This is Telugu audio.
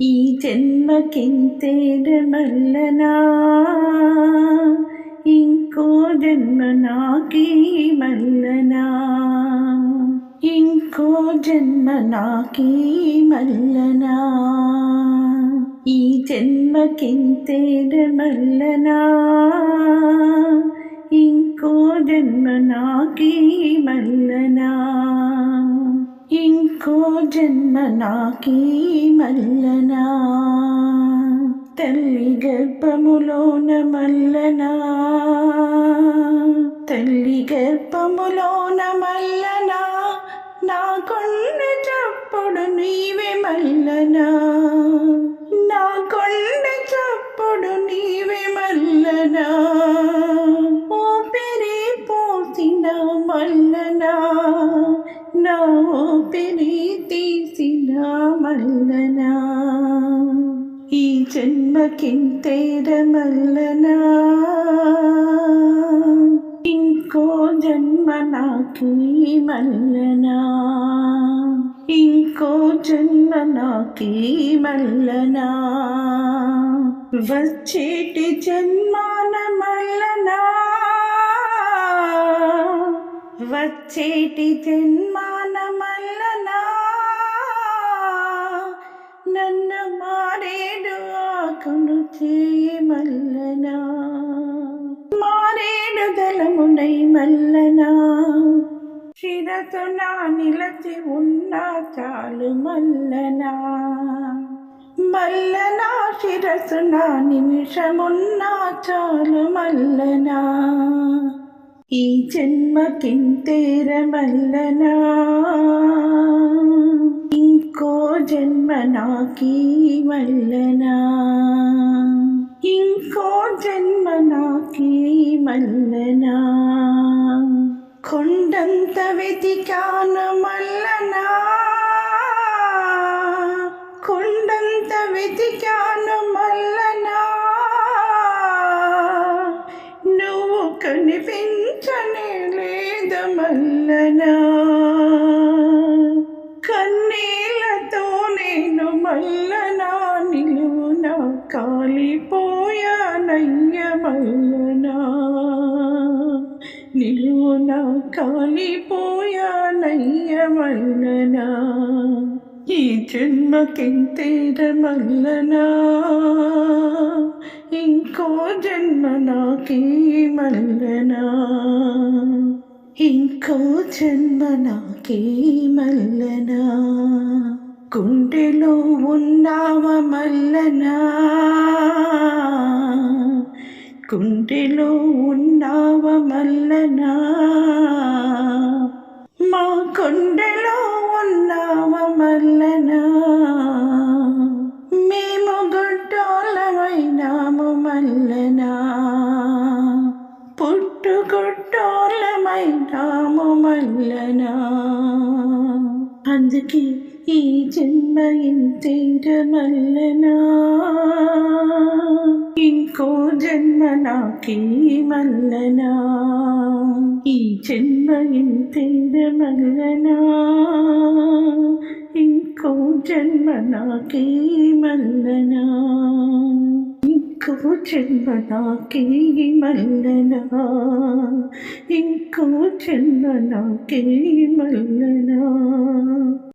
ఈ జన్మకింతేడ మల్లనా? ఇంకో జన్మ నాకీ మల్లనా? ఇంకో జన్మ నాకీ మల్లనా? ఈ జన్మకింతేడ మల్లనా? ఇంకో జన్మ నాకీ మల్లనా? ఇంకో జన్మ నాకీ మల్ల గర్భములోన మల్లనా? తల్లి గర్భములోన మల్లనా? నా కొండ చప్పుడు నీవే మల్లనా? నా కొండ చప్పుడు నీవే మల్లనా? ఊపిరి పోసిన మల్లనా? నా ఊపిరి తీసి జన్మకింతేరమల్లనా? ఇంకో జన్మ నాకీ మల్లనా? ఇంకో జన్మ నాకీ మల్లనా? వచ్చేటి జన్మాన మల్లనా? వచ్చేటి జన్మాన మల్లనా? ఆకును చేయి మల్లనా? మారేడు దళమునై మల్లనా? శిరసు నా నిలచి ఉన్నా చాలు మల్లనా? మల్లనా శిరసు నా నిమిషమున్నా చాలు మల్లనా? ఈ జన్మకింతేర మల్లనా? ఇంకో జన్మ నాకీ మల్లనా? ఇంకో జన్మ నాకీ మల్లనా? కొండంత వెతికాను మల్లనా? కొండంత వెతికాను మల్లనా? నువ్వు కనిపించనే లేదు మల్లనా? కన్నీళ్ళతో కాలిపోయానయ్య మల్లనా నా కాలిపోయానయ్య మల్లనా ఈ జన్మకింతేర మల్లనా ఇంకో జన్మ నాకీ మల్లనా ఇంకో జన్మ నాకీ మల్లనా గుండెలో ఉన్నావ మల్లనా? గుండెలో ఉన్నావ మల్లనా? మా కొండలో ఉన్నావ మల్లనా? మేము గుడ్డోలమైనాము మల్లనా? పుట్టు గుడ్డోలమైనాము మల్లనా? అందుకే ఈ జన్మ ఇంతేర మల్లనా ఇంకో జన్మ నాకీ మల్లనా ఈ జన్మ ఇంతేర మల్లనా ఇంకో జన్మ నాకీ మల్లనా ఇంకో జన్మ